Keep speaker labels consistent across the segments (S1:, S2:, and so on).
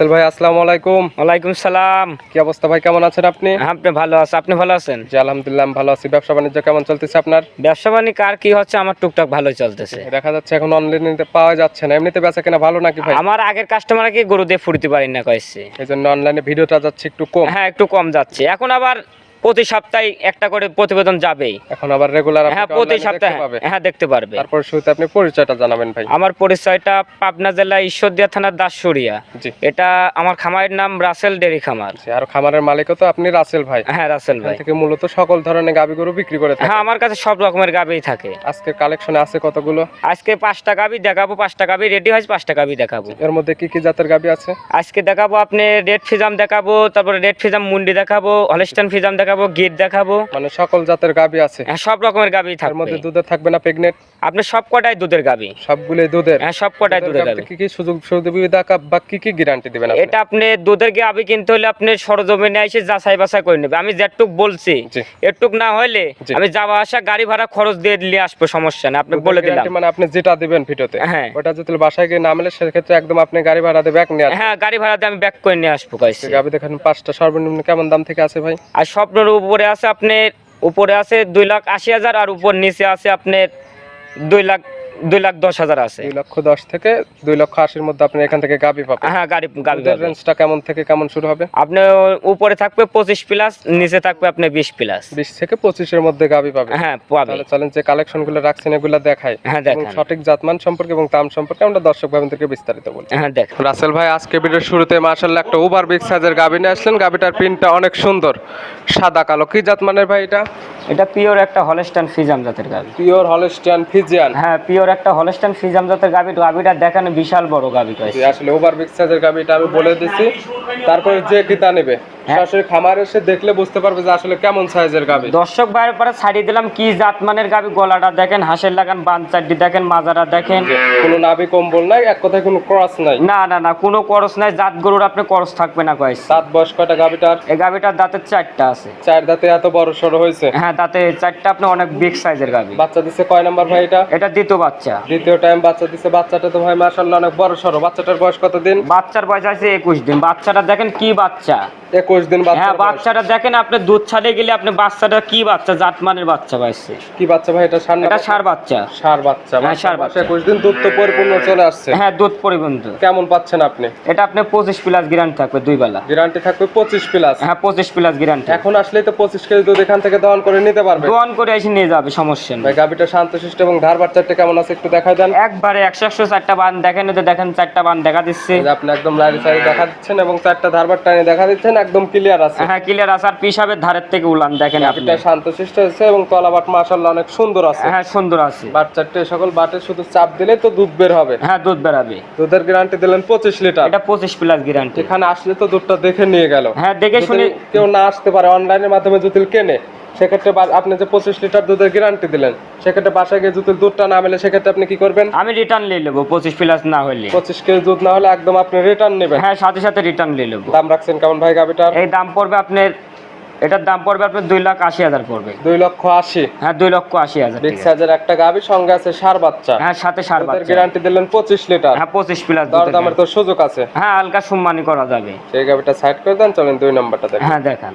S1: রাসেল ভাই আসসালামু আলাইকুম।
S2: ওয়ালাইকুম সালাম।
S1: কি অবস্থা ভাই কেমন আছেন আপনি?
S2: আপনি ভালো আছেন। আপনি ভালো আছেন?
S1: জি আলহামদুলিল্লাহ ভালো আছি। ব্যবসা বাণিজ্য কেমন চলতেছে আপনার?
S2: ব্যবসা বাণিজ্য কার কি হচ্ছে আমার টুকটাক ভালোই চলতেছে।
S1: দেখা যাচ্ছে এখন অনলাইনে পাওয়া যাচ্ছে না। এমনিতে বেচা কেনা ভালো নাকি ভাই?
S2: আমার আগের কাস্টমার কি গরু দিয়ে ফুরতে পারি না কয়েছে
S1: এই জন্য অনলাইনে ভিডিওটা যাচ্ছে একটু কম।
S2: হ্যাঁ একটু কম যাচ্ছে। এখন আবার প্রতি সপ্তাহে একটা করে প্রতিবেদন যাবেই।
S1: এখন আবার রেগুলার
S2: হ্যাঁ প্রতি সপ্তাহে হ্যাঁ দেখতে পারবে।
S1: তারপর শুরুতে আপনি পরিচয়টা জানাবেন ভাই।
S2: আমার পরিচয়টা পাবনা জেলা ঈশ্বরদিয়া থানার দাসুরিয়া।
S1: জি।
S2: এটা আমার খামারের নাম রাসেল ডেরি খামার।
S1: আর খামারের মালিকও তো আপনি রাসেল ভাই।
S2: হ্যাঁ রাসেল ভাই।
S1: থেকে মূলত সকল ধরনের গাবি গরু বিক্রি করে থাকে
S2: হ্যাঁ আমার কাছে সব রকমের গাবিই থাকে।
S1: আজকের কালেকশনে আছে কতগুলো?
S2: আজকে পাঁচটা গাবি দেখাবো পাঁচটা গাবি রেডি হয়েছে পাঁচটা গাবি দেখাবো।
S1: এর মধ্যে কি কি জাতের গাবি আছে?
S2: আজকে দেখাবো আপনি রেড ফিজাম দেখাবো তারপরে রেড ফিজাম মুন্ডি দেখাবো হলস্টান ফিজাম দেখাবো গিট দেখাবো।
S1: মানে সকল জাতের গাবি আছে।
S2: হ্যাঁ সব রকমের গাবি
S1: এর মধ্যে
S2: থাকবে।
S1: দুধের থাকবে না প্রেগনেন্ট
S2: আপনি সব কটাই দুধের গাবি।
S1: সবগুলোই দুধের?
S2: হ্যাঁ সব কটাই দুধের গাবি
S1: কি কি সুযোগ সুবিধা বা কি কি গ্যারান্টি দিবেন আপনি?
S2: এটা আপনি দুধের গাবি কিনতে হলে আপনি সরজমিনে এসে যাচাই বাছাই করে নেবে আমি যেটুক বলছি। এটুক না হলে আমি যাওয়া আসা গাড়ি ভাড়া খরচ দিয়ে নিয়ে আসব সমস্যা না আপনি বলে দিলাম।
S1: মানে আপনি যেটা দিবেন ভিডিওতে।
S2: হ্যাঁ।
S1: ওটা যদি বাসায় গিয়ে না মেলে সেক্ষেত্রে একদম আপনি গাড়ি ভাড়া দিয়ে ব্যাগ নিয়ে
S2: হ্যাঁ গাড়ি ভাড়া দিয়ে আমি ব্যাক করে নিয়ে আসব কাছে
S1: গাবি দেখেন পাঁচটা সর্বনিম্ন কেমন দাম থেকে আছে ভাই?
S2: আর স্বপ্নের উপরে আছে আপনার, উপরে আছে দুই লাখ আশি হাজার, আর উপর নিচে আছে আপনার দুই লাখ দুই লাখ দশ হাজার আছে।
S1: দুই লক্ষ দশ থেকে দুই লক্ষ আশির মধ্যে আপনি এখান থেকে গাবি পাবেন।
S2: হ্যাঁ গাড়ি
S1: দুধের রেঞ্জটা কেমন থেকে কেমন শুরু হবে?
S2: আপনার উপরে থাকবে পঁচিশ প্লাস নিচে থাকবে আপনার বিশ প্লাস
S1: বিশ থেকে পঁচিশের মধ্যে গাবি পাবেন।
S2: হ্যাঁ পাবে
S1: তাহলে চলেন যে কালেকশনগুলো রাখছেন এগুলো দেখাই।
S2: হ্যাঁ
S1: এবং
S2: দেখান
S1: সঠিক জাতমান সম্পর্কে এবং দাম সম্পর্কে আমরা দর্শক ভাইদেরকে বিস্তারিত বলি।
S2: হ্যাঁ দেখ
S1: রাসেল ভাই আজকে ভিডিওর শুরুতে মার্শাল্লাহ একটা ওভার বিগ সাইজের গাবি নিয়ে আসলেন। গাবিটার প্রিন্টটা অনেক সুন্দর। সাদা কালো। কি জাতমানের ভাই এটা?
S2: এটা পিওর একটা হলস্টান ফিজাম জাতের গাবি।
S1: পিওর হলস্টিয়ান ফিজিয়ান
S2: হ্যাঁ পিওর একটা হলস্টান ফিজাম জাতের গাবি গাবিটা দেখেন বিশাল বড় গাবি কয়েছে
S1: আসলে ওভার বিগ সাইজের গাবিটা আমি বলে দিছি। তারপরে যে কিতা নেবে
S2: হ্যাঁ।
S1: সরাসরি খামার এসে দেখলে বুঝতে পারবে যে আসলে কেমন সাইজের গাবি
S2: দর্শক বাইরের পরে ছাড়িয়ে দিলাম কি জাত মানের গাবি গলাটা দেখেন হাঁসের লাগান বান চারটি দেখেন মাজারা দেখেন।
S1: কোনো নাভি কম্বল নাই এক কথায় কোনো ক্রস নাই।
S2: না না না কোনো ক্রস নাই জাত গরুর আপনি করস থাকবে না কয়েছে
S1: সাত বয়স কয়টা গাবিটার
S2: এই গাবিটার দাঁতের চারটা আছে।
S1: চার দাঁতে এত বড় সড়ো হয়েছে।
S2: হ্যাঁ দাঁতে চারটা আপনি অনেক বিগ সাইজের গাবি
S1: বাচ্চা দিছে কয় নাম্বার ভাই এটা?
S2: এটা দ্বিতীয় বাচ্চা।
S1: দ্বিতীয় টাইম বাচ্চা দিছে বাচ্চাটা তো ভাই মাশাআল্লাহ অনেক বড় সড়ো। বাচ্চাটার বয়স কত দিন?
S2: বাচ্চার বয়স আছে একুশ দিন। বাচ্চাটা দেখেন কি বাচ্চা।
S1: একুশ দিন
S2: হ্যাঁ বাচ্চাটা দেখেন আপনি দুধ ছাড়ে গেলে আপনি বাচ্চাটা কি বাচ্চা? জাতমানের বাচ্চা পাইছে।
S1: কি বাচ্চা ভাই? এটা সার
S2: এটা সার বাচ্চা।
S1: সার বাচ্চা
S2: হ্যাঁ, ষাঁড়
S1: বাচ্চা
S2: বাচ্চা।
S1: একুশ দিন দুধ তো পরিপূর্ণ চলে আসছে।
S2: হ্যাঁ দুধ পরিবন্ধ
S1: কেমন পাচ্ছেন আপনি?
S2: এটা আপনি পঁচিশ প্লাস গ্রান্ট থাকবে দুই বেলা।
S1: গ্যারান্টি থাকবে পঁচিশ প্লাস।
S2: হ্যাঁ পঁচিশ প্লাস গ্রান্ট
S1: এখন আসলেই তো পঁচিশ কেজি দুধ এখান থেকে দহন করে নিতে পারবে।
S2: দোয়ান করে এসে নিয়ে যাবে সমস্যা নেই।
S1: ভাই গাবিটা শান্তশিষ্ট এবং ধার বাচ্চাটা কেমন আছে একটু দেখাই দেন।
S2: একবারে একশো একশো চারটা বান দেখেন যে দেখেন চারটা বান দেখা দিচ্ছে।
S1: আপনি একদম লাইন সাইড দেখা দিচ্ছেন এবং চারটা ধারবার টানে দেখা দিচ্ছেন একদম ক্লিয়ার আছে।
S2: হ্যাঁ ক্লিয়ার আসার পিসাবের ধারের থেকে উলান দেখেন আপনি।
S1: গাবিটা শান্তশিষ্ট হয়েছে এবং তলাবাট মাশাআল্লাহ অনেক সুন্দর আছে।
S2: হ্যাঁ সুন্দর আছে।
S1: বাচ্চাটা সকল বাটে শুধু চাপ দিলে তো দুধ বের হবে।
S2: হ্যাঁ দুধ বেরাবে
S1: দুধের গ্যারান্টি দিলেন পঁচিশ লিটার।
S2: এটা পঁচিশ প্লাস গ্যারান্টি
S1: এখানে আসলে তো দুধটা দেখে নিয়ে গেল।
S2: হ্যাঁ দেখে শুনে
S1: কেউ না আসতে পারে অনলাইনের মাধ্যমে জুতিল কেনে সেক্ষেত্রে আপনি যে পঁচিশ লিটার দুধের গ্যারান্টি দিলেন সেক্ষেত্রে বাসায় গিয়ে দুধটা না মেলে সেক্ষেত্রে আপনি কি করবেন?
S2: আমি রিটার্ন নিয়ে নেব পঁচিশ প্লাস না হলে।
S1: পঁচিশ কেজি দুধ না হলে একদম আপনি রিটার্ন নেবেন।
S2: হ্যাঁ সাথে সাথে রিটার্ন নিয়ে নেব।
S1: দাম রাখছেন কেমন ভাই গাবিটার
S2: এই দাম পড়বে আপনার এটার দাম পড়বে আপনার দুই লাখ আশি হাজার পড়বে।
S1: দুই লক্ষ আশি।
S2: হ্যাঁ দুই লক্ষ আশি হাজার টাকা।
S1: সাইজের একটা গাবি সঙ্গে আছে সার বাচ্চা।
S2: হ্যাঁ সাথে সার বাচ্চা।
S1: গ্যারান্টি দিলেন পঁচিশ লিটার।
S2: হ্যাঁ পঁচিশ প্লাস
S1: দর দামের তো সুযোগ আছে।
S2: হ্যাঁ হালকা সম্মানী করা যাবে।
S1: সেই গাবিটা সাইড করে দেন চলেন দুই নম্বরটা
S2: হ্যাঁ দেখান।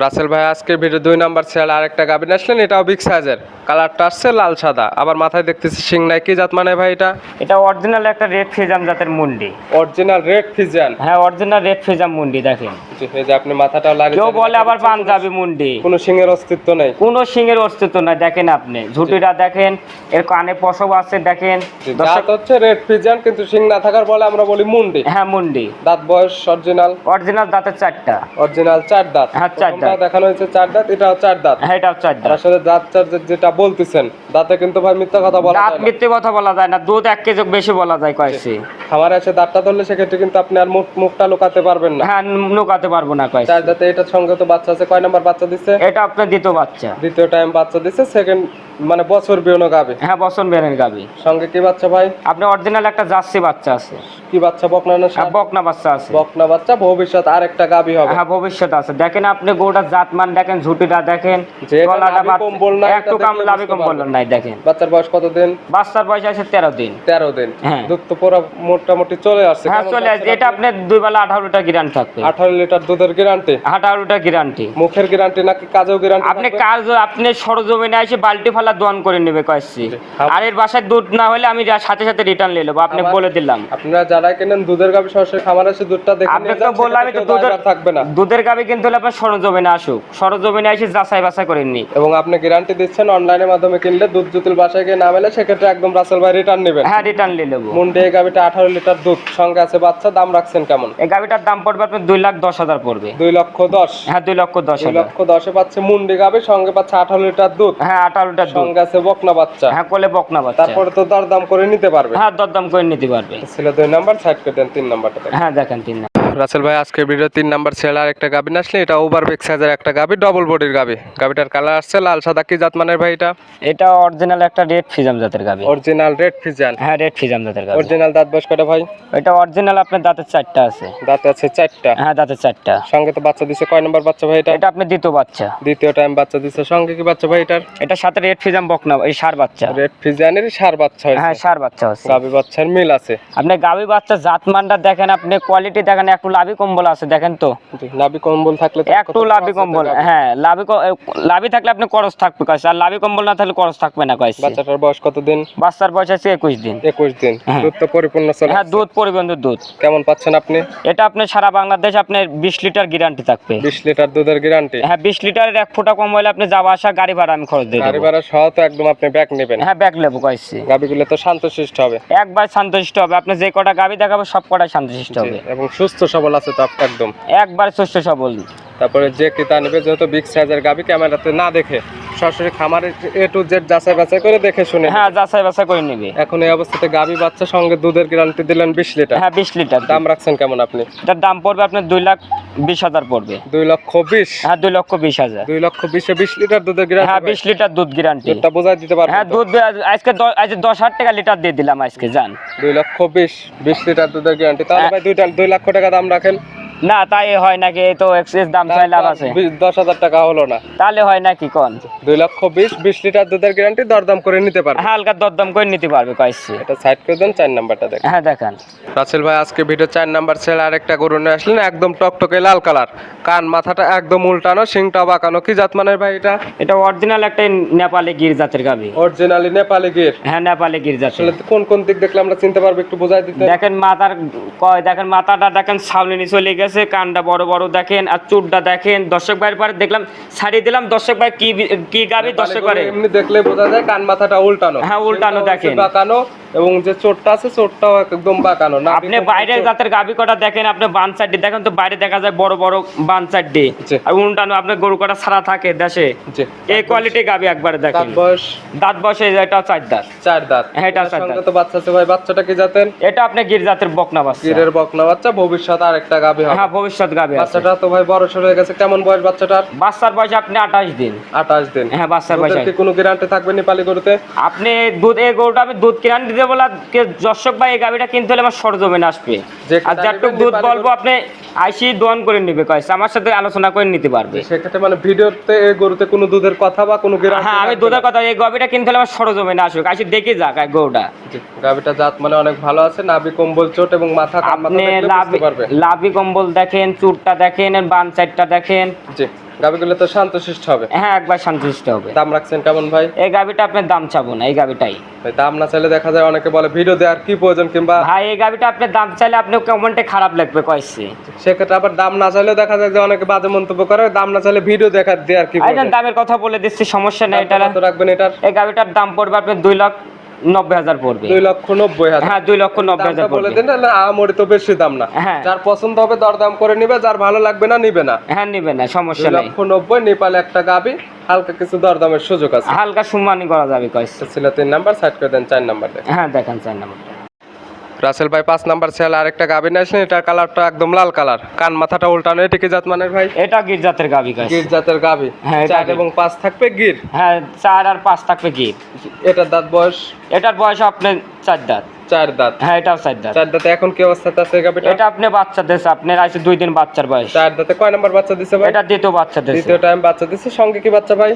S1: রাসেল ভাই আজকে ভিডিও দুই নাম্বার সেল আরেকটা গাবি নিয়ে আসলেন এটাও বিগ সাইজের কালারটা আসছে লাল সাদা। আবার মাথায় দেখতেছি সিং নাই। কি জাত মানে ভাই এটা?
S2: এটা অরিজিনাল একটা রেড ফিজাম জাতের মুন্ডি।
S1: অরিজিনাল রেড ফিজান
S2: হ্যাঁ অরিজিনাল রেড ফিজাম মুন্ডি দেখেন।
S1: এই যে আপনি মাথাটা লাগিয়ে
S2: কেউ বলে আবার পাঞ্জাবি মুন্ডি।
S1: কোনো সিংহের অস্তিত্ব নেই।
S2: কোনো সিংহের অস্তিত্ব নাই দেখেন আপনি। ঝুটিটা দেখেন এর কানে পশব আছে দেখেন।
S1: দাঁত হচ্ছে রেড ফিজিয়ান কিন্তু সিং না থাকার বলে আমরা বলি মুন্ডি।
S2: হ্যাঁ মুন্ডি।
S1: দাঁত বয়স অরিজিনাল
S2: অরিজিনাল দাঁতের চারটা।
S1: অরিজিনাল চার দাঁত।
S2: হ্যাঁ, চার দাঁত।
S1: দেখানো হয়েছে চার দাঁত এটাও চার দাঁত।
S2: হ্যাঁ এটাও চার দাঁত।
S1: আসলে দাঁত চার যেটা বলতেছেন দাঁতে কিন্তু ভাই মিথ্যা কথা বলা
S2: দাঁত। মিথ্যে কথা বলা যায় না দুধ এক কেজি বেশি বলা যায় কয়েছে।
S1: খামারে আছে দাঁতটা ধরলে সেক্ষেত্রে কিন্তু আপনি আর মুখ মুখটা লুকাতে পারবেন না।
S2: হ্যাঁ লুকাতে পারব না কয়
S1: চার দাঁতে এটার সঙ্গে তো বাচ্চা আছে কয় নাম্বার বাচ্চা দিচ্ছে
S2: এটা আপনার দ্বিতীয় বাচ্চা।
S1: দ্বিতীয় টাইম বাচ্চা দিচ্ছে সেকেন্ড মানে বছর বিয়নো গাবে?
S2: হ্যাঁ বসন বেরের গাবি।
S1: সঙ্গে কি বাচ্চা ভাই?
S2: আপনি অরিজিনাল একটা জার্সি বাচ্চা আছে।
S1: কি বাচ্চা? বকনা না
S2: হ্যাঁ বকনা বাচ্চা আছে।
S1: বকনা বাচ্চা ভবিষ্যৎ আর একটা গাবি হবে।
S2: হ্যাঁ ভবিষ্যৎ আছে। দেখেন আপনি গরুটা জাতমান দেখেন ঝুটিটা দেখেন
S1: যে
S2: গলাটা
S1: কম্বল না,
S2: একটু কাম লাভি কম্বল নাই দেখেন।
S1: বাচ্চার বয়স কতদিন
S2: বাচ্চার বয়স আছে তেরো দিন।
S1: তেরো দিন।
S2: হ্যাঁ।
S1: দুধ তো পুরো মোটামুটি চলে আসছে।
S2: হ্যাঁ চলে
S1: পাচ্ছেন
S2: এটা
S1: আপনি?
S2: দুই বেলা আঠারো লিটার গ্যারান্টি থাকবে।
S1: আঠারো লিটার দুধের গ্যারান্টি
S2: আঠারো লিটার গ্যারান্টি
S1: মুখের গ্যারান্টি নাকি কাজেও গ্যারান্টি
S2: আপনি কাজ আপনি সরজমিনে এসে বালতি ফালা দোয়ান করে নেবে কয়েছি
S1: হ্যাঁ।
S2: আর এর বাসায় দুধ না হলে আমি সাথে সাথে রিটার্ন নিয়ে নেব আপনি বলে দিলাম।
S1: আপনারা যারা কেনেন দুধের গাবি সরাসরি খামার এসে দুধটা দেখে
S2: আপনি তো বললাম তো দুধের
S1: থাকবে না।
S2: দুধের গাবি কিন্তু হলে আপনার সরজমিনে আসুক। সরজমিনে এসে যাচাই বাছাই করে নি
S1: এবং আপনি গ্যারান্টি দিচ্ছেন অনলাইনের মাধ্যমে কিনলে দুধ জুতিল বাসায় গিয়ে না মেলে সেক্ষেত্রে একদম রাসেল ভাই রিটার্ন নেবেন।
S2: হ্যাঁ রিটার্ন নিয়ে নেব।
S1: মুন্ডে এই গাবিটা আঠারো লিটার দুধ সঙ্গে আছে বাচ্চা দাম রাখছেন কেমন?
S2: এই গাবিটার দাম পড়বে আপনার দুই লাখ দশ হাজার পড়বে।
S1: দুই লক্ষ দশ।
S2: হ্যাঁ দুই লক্ষ দশ
S1: দুই লক্ষ দশে পাচ্ছে মুন্ডি গাবে সঙ্গে পাচ্ছে আঠারো লিটার দুধ।
S2: হ্যাঁ আঠারো লিটার
S1: সঙ্গে আছে বকনা বাচ্চা।
S2: হ্যাঁ কোলে বকনা বাচ্চা।
S1: তারপরে তো দরদাম করে নিতে পারবে।
S2: হ্যাঁ দরদাম করে নিতে পারবে।
S1: ছিল দুই নাম্বার সাইড করে দেন তিন নাম্বারটা।
S2: হ্যাঁ দেখেন তিন না
S1: রাসেল ভাই আজকে ভিডিও তিন নাম্বার ছেলে আর একটা গাবি আসলে এটা ওভার বেক সাইজের একটা গাবি ডবল বডির গাবি গাবিটার কালার আসছে লাল সাদা কি জাত মানের ভাই এটা?
S2: এটা অরিজিনাল একটা রেড ফিজাম জাতের গাবি
S1: অরিজিনাল রেড ফিজান
S2: হ্যাঁ রেড ফিজাম জাতের গাবি
S1: অরিজিনাল দাঁত বয়স কটা ভাই?
S2: এটা অরিজিনাল আপনার দাঁতের চারটা আছে।
S1: দাঁত আছে চারটা।
S2: হ্যাঁ দাঁতের চারটা।
S1: সঙ্গে তো বাচ্চা দিছে কয় নাম্বার বাচ্চা ভাই এটা?
S2: এটা আপনি দ্বিতীয় বাচ্চা।
S1: দ্বিতীয় টাইম বাচ্চা দিছে সঙ্গে কি বাচ্চা ভাই এটার?
S2: এটা সাথে রেড ফিজাম বকনা এই সার বাচ্চা।
S1: রেড ফিজানের সার বাচ্চা
S2: হ্যাঁ সার বাচ্চা আছে
S1: গাবি বাচ্চার মিল আছে।
S2: আপনি গাবি বাচ্চা জাত জাতমানটা দেখেন আপনি কোয়ালিটি দেখেন একটু লাভি কম্বল আছে দেখেন তো।
S1: নাবি কম্বল থাকলে
S2: একটু লাভি কম্বল হ্যাঁ লাভি লাভি থাকলে আপনি করস থাকবে কাছে আর লাভি কম্বল না থাকলে করস থাকবে না কাছে
S1: বাচ্চাটার বয়স কতদিন
S2: বাচ্চার বয়স আছে একুশ দিন।
S1: একুশ দিন।
S2: হ্যাঁ।
S1: দুধ তো পরিপূর্ণ চলে
S2: হ্যাঁ দুধ পরিবন্ধ দুধ।
S1: কেমন পাচ্ছেন আপনি?
S2: এটা আপনার সারা বাংলাদেশ আপনার বিশ লিটার গ্যারান্টি থাকবে।
S1: বিশ লিটার দুধের গ্যারান্টি
S2: হ্যাঁ বিশ লিটারের এক ফোঁটা কম হলে আপনি যাওয়া আসা গাড়ি ভাড়া আমি খরচ দিয়ে
S1: গাড়ি ভাড়া সহ তো একদম আপনি ব্যাগ নেবেন।
S2: হ্যাঁ ব্যাগ লেবু কয়েছি।
S1: গাবিগুলো তো শান্তশিষ্ট হবে।
S2: একবার শান্তশিষ্ট হবে। আপনি যে কটা গাবি দেখাবো সব কটাই শান্তশিষ্ট হবে।
S1: এবং সুস্থ সবল আছে তো একদম।
S2: একবার সুস্থ সবল।
S1: তারপরে যে ক্রেতা নেবে যেহেতু বিগ সাইজের গাবি ক্যামেরাতে না দেখে সরাসরি খামারে এ টু জেড যাচাই বাছাই করে দেখে শুনে
S2: হ্যাঁ যাচাই বাছাই করে নিবে।
S1: এখন এই অবস্থাতে গাবি বাচ্চা সঙ্গে দুধের গ্যারান্টি দিলেন বিশ লিটার।
S2: হ্যাঁ বিশ লিটার
S1: দাম রাখছেন কেমন আপনি?
S2: এটার দাম পড়বে আপনার দুই লাখ বিশ হাজার পড়বে।
S1: দুই লক্ষ বিশ?
S2: হ্যাঁ দুই লক্ষ বিশ হাজার।
S1: দুই লক্ষ বিশে বিশ লিটার দুধের
S2: হ্যাঁ বিশ লিটার দুধ গ্যারান্টি
S1: দুধটা বোঝাই দিতে পারবেন
S2: হ্যাঁ দুধ আজকে আজকে দশ হাজার টাকা লিটার দিয়ে দিলাম আজকে যান
S1: দুই লক্ষ বিশ বিশ লিটার দুধের গ্যারান্টি তাহলে
S2: হ্যাঁ।
S1: ভাই দুইটা দুই লক্ষ টাকা দাম রাখেন।
S2: না তাই হয় নাকি? এই তো এক্সেস দাম চাই লাভ আছে।
S1: দশ হাজার টাকা হলো না।
S2: তাহলে হয় নাকি কোন?
S1: দুই লক্ষ বিশ বিশ লিটার দুধের গ্যারান্টি দরদাম করে নিতে পারবে।
S2: হালকা দরদাম করে নিতে পারবে কয়েছি
S1: এটা সাইড করে দেন চার নাম্বারটা দেখ
S2: হ্যাঁ দেখেন।
S1: রাসেল ভাই আজকে ভিডিও চার নাম্বার ছেলে আরেকটা গরু নিয়ে আসলেন একদম টকটকে লাল কালার কান মাথাটা একদম উল্টানো শিংটা বাঁকানো। কি জাত মানের ভাই এটা?
S2: এটা অরিজিনাল একটা নেপালি গির জাতের গাবি।
S1: অরিজিনালি নেপালি গির।
S2: হ্যাঁ নেপালি গির জাতের।
S1: আসলে কোন কোন দিক দেখলে আমরা চিনতে পারব একটু বোঝাই দিতে।
S2: দেখেন মাথার কয় দেখেন মাথাটা দেখেন সামনে চলে গেছে। কানটা বড় বড় দেখেন আর চুটটা দেখেন। দর্শক ভাইয়ের পরে দেখলাম শাড়ি দিলাম। দর্শক ভাই কি কি গাবি? দর্শক
S1: ভাই। এমনি দেখলে বোঝা যায় কান মাথাটা উল্টানো।
S2: হ্যাঁ, উল্টানো দেখেন।
S1: বাঁকানো। এবং যে চোটটা আছে চোটটাও একদম বাঁকানো। না
S2: আপনি বাইরের জাতের গাবি কটা দেখেন? আপনি বান সাইডে দেখেন তো বাইরে দেখা যায় বড় বড় বান সাইডে। আর উল্টানো আপনার গরু কটা ছাড়া থাকে দেশে? এই কোয়ালিটি গাবি একবার দেখেন।
S1: তার বয়স?
S2: দাঁত বসে এটা চার দাঁত।
S1: চার দাঁত।
S2: হ্যাঁ, এটা চার দাঁত।
S1: তো বাচ্চা আছে ভাই বাচ্চাটা কি জাতেন
S2: এটা আপনি গির জাতের বকনা বাচ্চা।
S1: গিরের বকনা বাচ্চা ভবিষ্যৎ আর একটা গাভী হবে।
S2: হ্যাঁ ভবিষ্যৎ গাবি
S1: বাচ্চাটা তো ভাই বড় সড় হয়ে গেছে কেমন বয়স বাচ্চাটার?
S2: বাচ্চার বয়স আপনি আঠাশ দিন।
S1: আঠাশ দিন।
S2: হ্যাঁ বাচ্চার বয়স
S1: কোনো গ্যারান্টি থাকবে নেপালি গরুতে?
S2: আপনি দুধ এই গরুটা আমি দুধ কিনে দিতে বলা দর্শক ভাই এই গাবিটা কিনতে হলে আমার সরজমিনে আসবে। আর
S1: কিনা
S2: দুধ বলব আপনি আইসি দোয়ান করে নিবে কয়েছে আমার সাথে আলোচনা করে নিতে পারবে।
S1: সেক্ষেত্রে মানে ভিডিওতে এই গরুতে কোনো দুধের কথা বা কোনো
S2: হ্যাঁ আমি দুধের কথা এই গাবিটা কিনতে হলে আমার সরজমিনে আসবে আইসি দেখে যাক গরুটা।
S1: গাভিটা জাত মানে অনেক ভালো আছে নাভি কম্বল চোট এবং মাথা
S2: আপনি লাভি কম্বল দেখেন চুরটা দেখেন বান সাইডটা দেখেন।
S1: জি। গাভিগুলো তো শান্তশিষ্ট হবে।
S2: হ্যাঁ একবার সন্তুষ্ট হবে।
S1: দাম রাখছেন কেমন ভাই?
S2: এই গাবিটা আপনার দাম চাবো না এই গাবিটাই।
S1: ভাই দাম না চাইলে দেখা যায় অনেকে বলে ভিডিও দেওয়ার কি প্রয়োজন? কিংবা
S2: ভাই এই গাবিটা আপনার দাম চাইলে আপনি কমেন্টে খারাপ লাগবে কয়েছে।
S1: সেক্ষেত্রে আবার দাম না চাইলেও দেখা যায় যে অনেকে বাজে মন্তব্য করে দাম না চাইলে ভিডিও দেখা দেওয়ার কি
S2: দামের কথা বলে দিচ্ছি সমস্যা নেই এটা
S1: রাখবেন এটার?
S2: এই গাবিটার দাম পড়বে আপনার দুই লাখ নব্বই হাজার পড়বে।
S1: দুই লক্ষ নব্বই হাজার।
S2: হ্যাঁ দুই লক্ষ নব্বই হাজার
S1: বলে দিন না আমরি তো বেশি দাম না।
S2: হ্যাঁ।
S1: যার পছন্দ হবে দরদাম করে নিবে যার ভালো লাগবে না নিবে না।
S2: হ্যাঁ নিবে না সমস্যা নেই।
S1: লক্ষ নব্বই নেপালে একটা গাবি হালকা কিছু দরদামের সুযোগ আছে।
S2: হালকা সম্মানই করা যাবে কয়েক
S1: ছিল তিন নাম্বার সাইড করে দেন চার নাম্বার
S2: হ্যাঁ দেখেন চার নাম্বারটা।
S1: রাসেল ভাই পাঁচ নাম্বার সেল আর একটা নিয়ে আসলেন এটার কালারটা একদম লাল কালার। কান মাথাটা উল্টানো এটা কি জাত মানের ভাই?
S2: এটা গির জাতের গাবি গাছ
S1: গির জাতের গাবি।
S2: হ্যাঁ,
S1: চার এবং পাঁচ থাকবে গির?
S2: হ্যাঁ চার আর পাঁচ থাকবে গির।
S1: এটার দাঁত বয়স?
S2: এটার বয়স আপনার চার দাঁত।
S1: চার দাঁত।
S2: হ্যাঁ এটাও চার দাঁত।
S1: চার দাঁতে এখন কি অবস্থাতে আছে গাবিটা
S2: এটা আপনি বাচ্চা দিয়েছে আপনার আছে দুই দিন বাচ্চার বয়স।
S1: চার দাঁতে কয় নাম্বার বাচ্চা দিছে ভাই?
S2: এটা দ্বিতীয় বাচ্চা
S1: দ্বিতীয় টাইম বাচ্চা দিছে সঙ্গে কি বাচ্চা ভাই?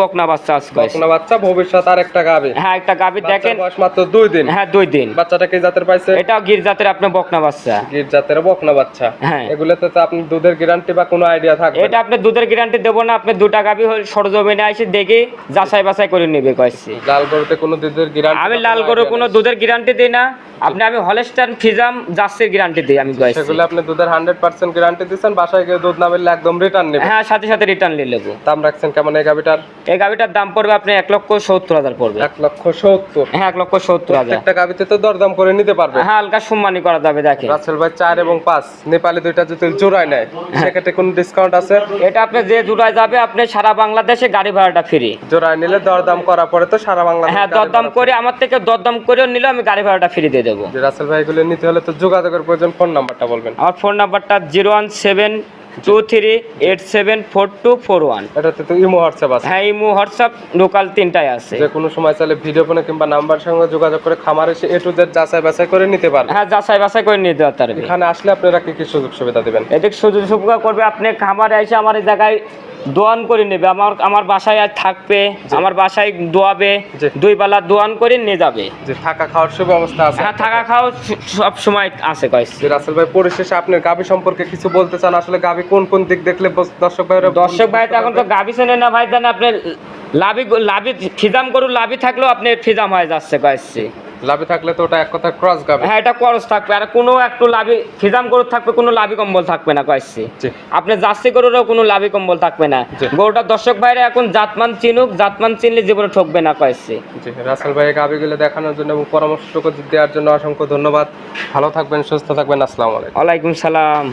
S2: বকনা বাচ্চা হয়েছে।
S1: বকনা বাচ্চা ভবিষ্যৎ আর একটা গাবি
S2: হ্যাঁ একটা গাবি দেখেন।
S1: বয়স মাত্র দুই দিন।
S2: হ্যাঁ দুই দিন।
S1: বাচ্চাটা কি জাতের পাইছে?
S2: এটাও গির জাতের আপনার বকনা বাচ্চা।
S1: গির জাতের বকনা বাচ্চা।
S2: হ্যাঁ।
S1: এগুলোতে তো আপনি দুধের গ্যারান্টি বা কোনো আইডিয়া থাকবে
S2: এটা আপনি দুধের গ্যারান্টি দেবো না আপনি দুটা গাবি হল সরজমিনে এসে দেখে যাচাই বাছাই করে নেবে কয়েছি
S1: লাল গরুতে কোনো দুধের গ্যারান্টি
S2: আমি লাল গরু কোনো দুধের গ্যারান্টি দিই না। আপনি আমি হলেস্টার ফিজাম জার্সির গ্যারান্টি দিই আমি কয়েছি
S1: সেগুলো আপনি দুধের হান্ড্রেড পার্সেন্ট গ্যারান্টি দিচ্ছেন বাসায় গিয়ে দুধ না মিললে একদম রিটার্ন নেবে
S2: হ্যাঁ সাথে সাথে রিটার্ন নিয়ে নেব।
S1: দাম রাখছেন কেমন এই গাবিটার
S2: এই গাবিটার দাম পড়বে আপনি এক লক্ষ সত্তর হাজার পড়বে।
S1: এক লক্ষ সত্তর।
S2: হ্যাঁ এক লক্ষ সত্তর হাজার।
S1: প্রত্যেকটা গাবিতে তো দরদাম করে নিতে পারবে।
S2: হ্যাঁ হালকা সম্মানী করা যাবে দেখেন।
S1: রাসেল ভাই চার এবং পাঁচ নেপালি দুইটা যদি জোড়ায় নেয়।
S2: হ্যাঁ।
S1: সেক্ষেত্রে কোনো ডিসকাউন্ট আছে?
S2: এটা আপনি যে জুড়ায় যাবে আপনি সারা বাংলাদেশে গাড়ি ভাড়াটা ফ্রি
S1: জোড়ায় নিলে দরদাম করার পরে তো সারা বাংলা
S2: হ্যাঁ দরদাম করে আমার থেকে দরদাম করেও নিলে আমি গাড়ি ভাড়াটা ফ্রি দিয়ে দেবো।
S1: রাসেল ভাই এগুলো নিতে হলে তো যোগাযোগের প্রয়োজন ফোন নাম্বারটা বলবেন।
S2: আমার ফোন নাম্বারটা zero one seven two three eight seven four two four one.
S1: এটাতে তো ইমো হোয়াটসঅ্যাপ আছে।
S2: হ্যাঁ ইমো হোয়াটসঅ্যাপ লোকাল তিনটায় আছে।
S1: যে কোনো সময় চাইলে ভিডিও ফোনে কিংবা নাম্বার সঙ্গে যোগাযোগ করে খামার এসে এ টু জেড যাচাই বাছাই করে নিতে পারবে।
S2: হ্যাঁ যাচাই বাছাই করে নিতে পারবে
S1: এখানে আসলে আপনারা কি কি সুযোগ সুবিধা দেবেন?
S2: এদিক সুযোগ সুবিধা করবে আপনি খামারে এসে আমার এই জায়গায় দোয়ান করে নেবে। আমার আমার বাসায় আর থাকবে আমার বাসায় দোয়াবে। দুই বেলা দোয়ান করে নিয়ে যাবে।
S1: যে থাকা খাওয়ার সুব্যবস্থা আছে
S2: হ্যাঁ থাকা খাওয়া সব সময় আছে কয়েছে
S1: যে রাসেল ভাই পরিশেষে আপনার গাভী সম্পর্কে কিছু বলতে চান? আসলে গাভী কোন কোন দিক দেখলে দর্শক ভাইরা
S2: দর্শক ভাই তো এখন তো গাভি চেনে না ভাই জানে আপনি লাভি লাভি ফিজাম গরু লাভি থাকলেও আপনি ফিজাম হয়ে যাচ্ছে কয়েছে
S1: লাভে থাকলে তো ওটা এক কথা ক্রস গাভী
S2: হ্যাঁ এটা খরচ থাকবে। আর কোনো একটু লাভি ফিজাম গরু থাকবে কোনো লাভি কম্বল থাকবে না কয়েছে আপনি জার্সি গরুরও কোনো লাভি কম্বল থাকবে না। গরুটা দর্শক ভাইরা এখন জাতমান চিনুক জাতমান চিনলে জীবনে ঠকবে না কয়েছে
S1: জি রাসেল ভাই গাভীগুলো দেখানোর জন্য এবং পরামর্শটুকু দেওয়ার জন্য অসংখ্য ধন্যবাদ। ভালো থাকবেন সুস্থ থাকবেন আসসালামু আলাইকুম।
S2: ওয়ালাইকুম সালাম।